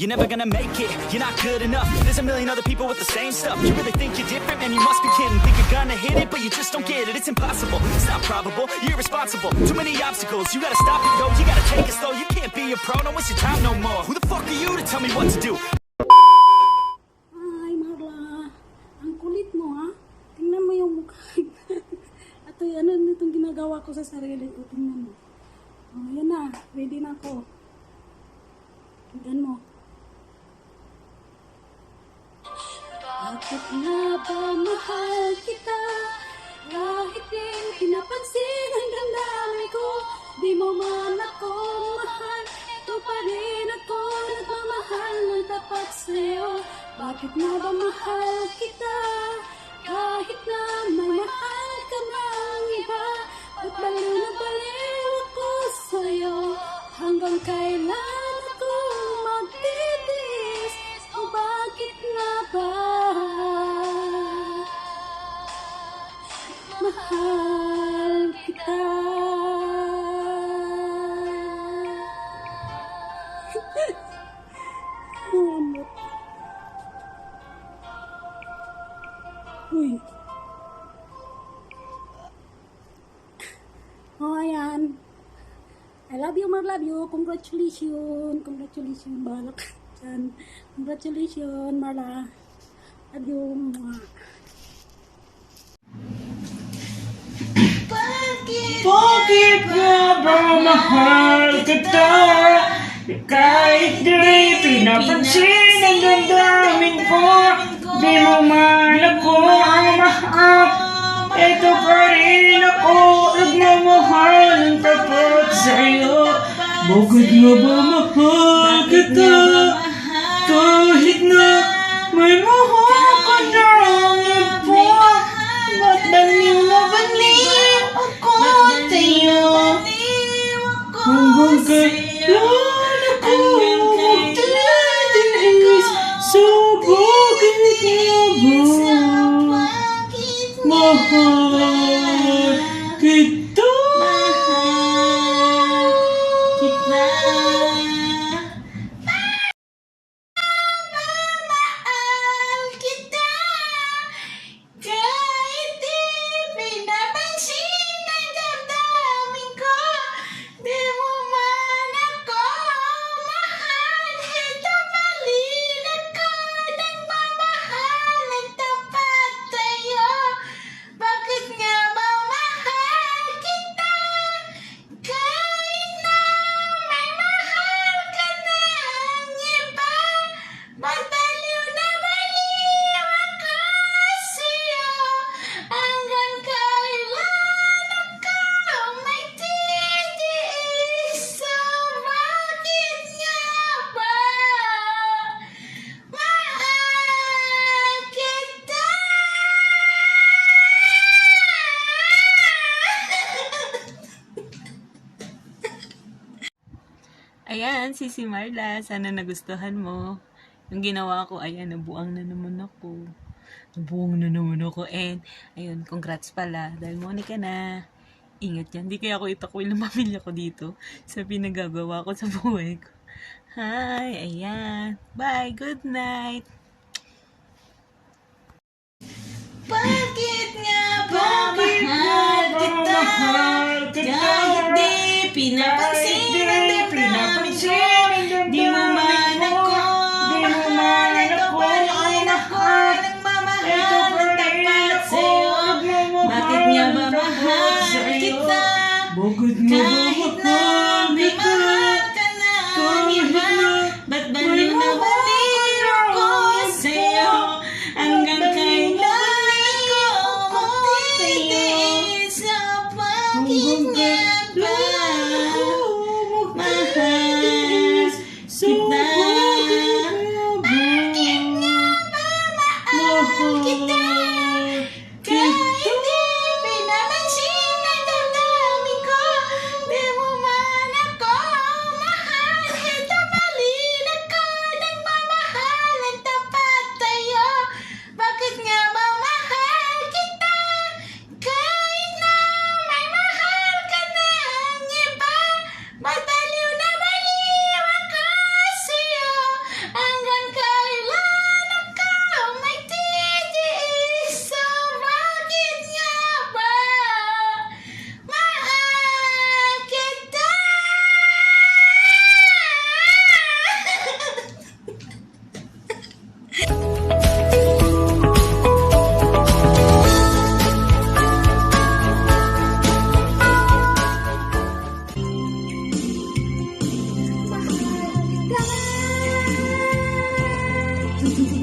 You're never gonna make it, you're not good enough There's a million other people with the same stuff You really think you're different, man, you must be kidding Think you're gonna hit it, but you just don't get it It's impossible, it's not probable, you're irresponsible Too many obstacles, you gotta stop it, yo You gotta take it slow, you can't be a pro Don't waste your time no more Who the fuck are you to tell me what to do? Ay, Marla. Ang kulit mo, ha? Tingnan mo yung mukha. Ito, ano itong ginagawa ko sa sarili ko. Tingnan mo. Oh, na. Ready na ako. Tingnan mo. Bakit nga ba mahal kita? Kahit din pinapansin ang damdamin ko Di mo man ako mahal Ito pa rin ako nagmamahal ng tapat sa'yo Bakit nga ba mahal kita? Kahit na may mahal ka ng iba At baliw na baliw ako sa'yo Hanggang kailan Oh, ayan. I love you, Mar, love you. Congratulations. Congratulations, Balak. Dyan. Congratulations, Marla. Love you. Mwah. Bakit nga ba mahal kita? Kahit di pinapansin ang damdamin ko Di mo man ako ang mahal Ito pa rin ako Nagmamahal ng tapat sa'yo Bakit nga ba mahal kita? Kahit na may mahal ka ng iba Ba't baliw na baliw ako sa'yo? Hanggang kailan ako magtitiis Sa bakit Ayan, si si Marla. Sana nagustuhan mo. Yung ginawa ko, ayan, nabuang na naman ako. Nabuang na naman ako. And, ayun, congrats pala. Dahil Monica na. Ingat yan. Di kaya ako itakwil ng pamilya ko dito sa pinagagawa ko sa buhay ko. Hi, ayan. Bye, good night. Bakit nga ba mahal kita? Kahit di pinapansin Bakit nga ba mahal kita? Bakit nga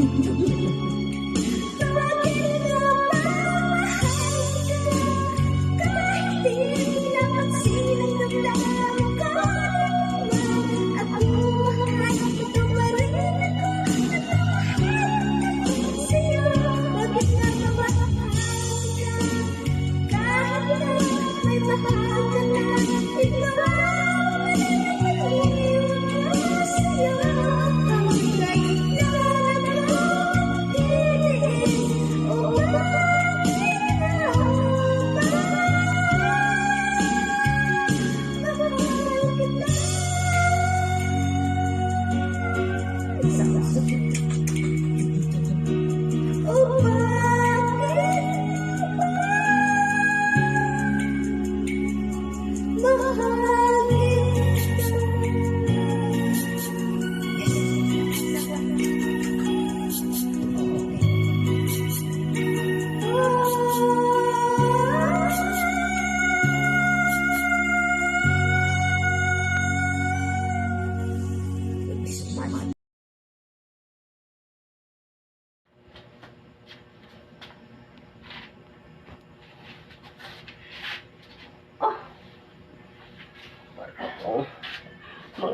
you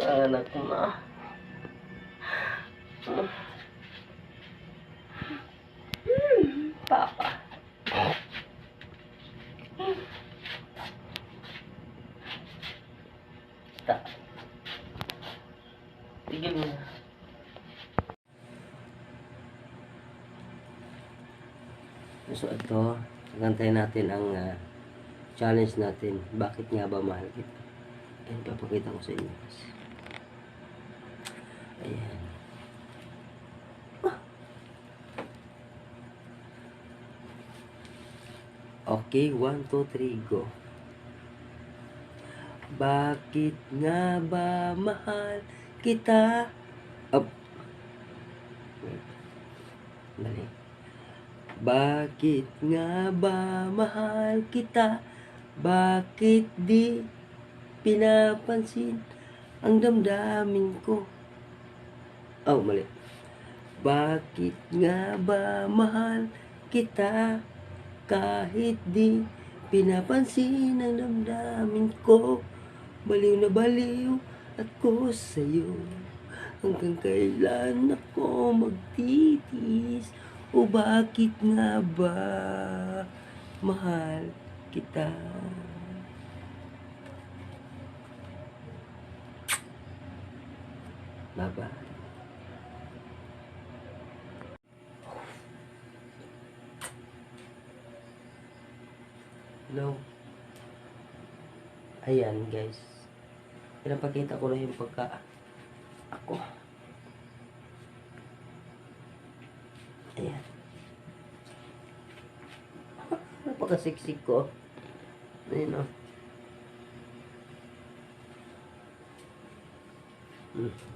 anak ko na. Hmm, Papa. Ta. Tigil mo na. So ito, gantayin natin ang ah, challenge natin. Bakit nga ba mahal kita? Ayan, papakita ko sa inyo. Ayan. Okay, one, two, three, go. Bakit nga ba mahal kita? Up. Dali. Bakit nga ba mahal kita? Bakit di pinapansin ang damdamin ko? Oh, mali. Bakit nga ba mahal kita? Kahit di pinapansin ang damdamin ko Baliw na baliw ako sa'yo Hanggang kailan ako magtitis O bakit nga ba mahal kita Bye-bye Hello. Ayan, guys. Pinapakita ko lang yung pagka ako. Ayan. Napakasiksik ko. Ayan, oh. Hmm.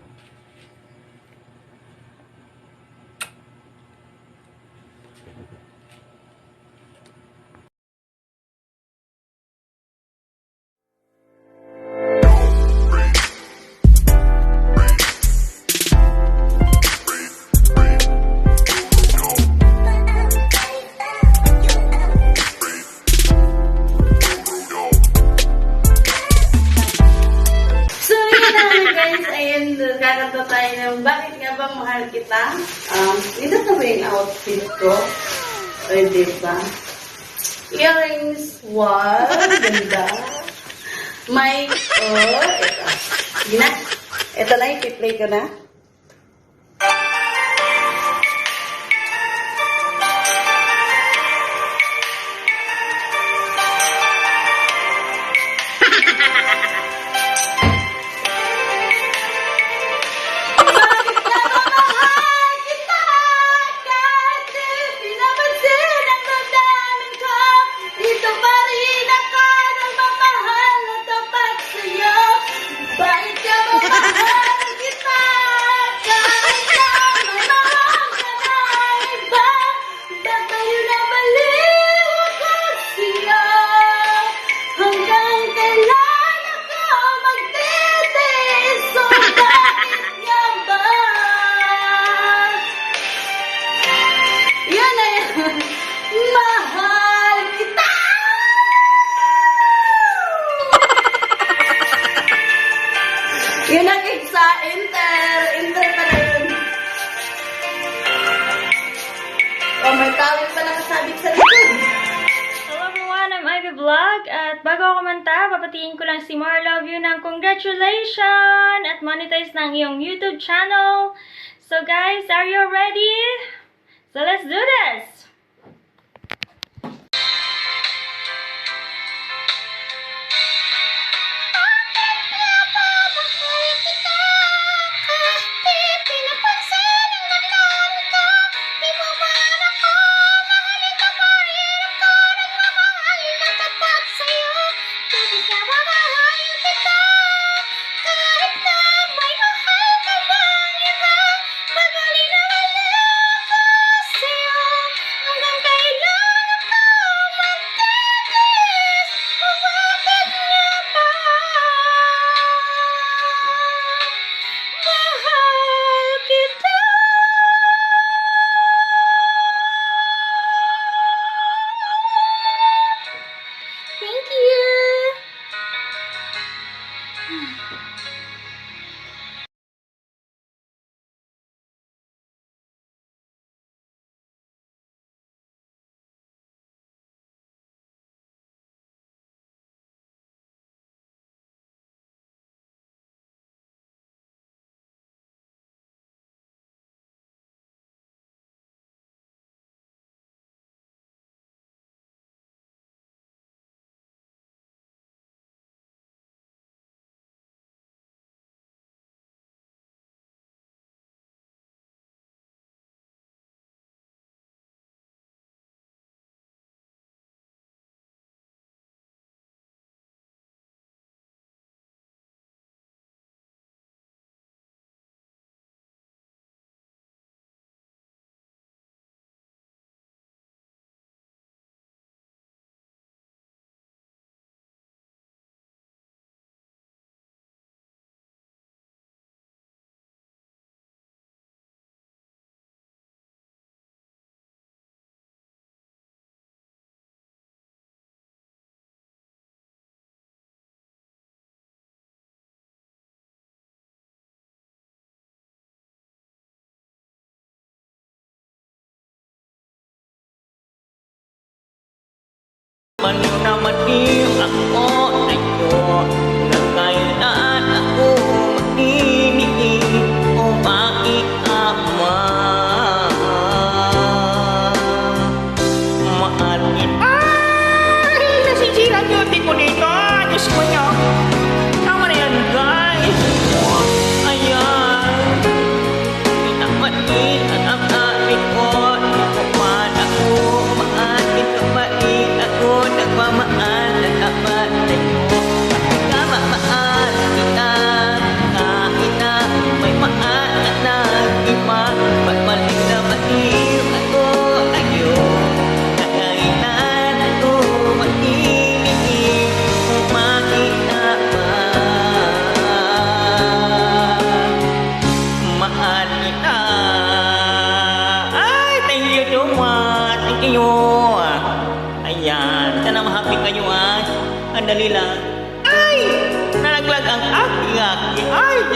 Pwede ba? Earrings, wow, ganda. Mic, oh, ito. Sige na. Ito na, ipi-play ko na. Monetize ng iyong YouTube channel. So guys, are you ready? So let's do this!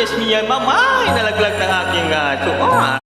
Diyos niya, mamay! Nalaglag ng aking aso. Ah.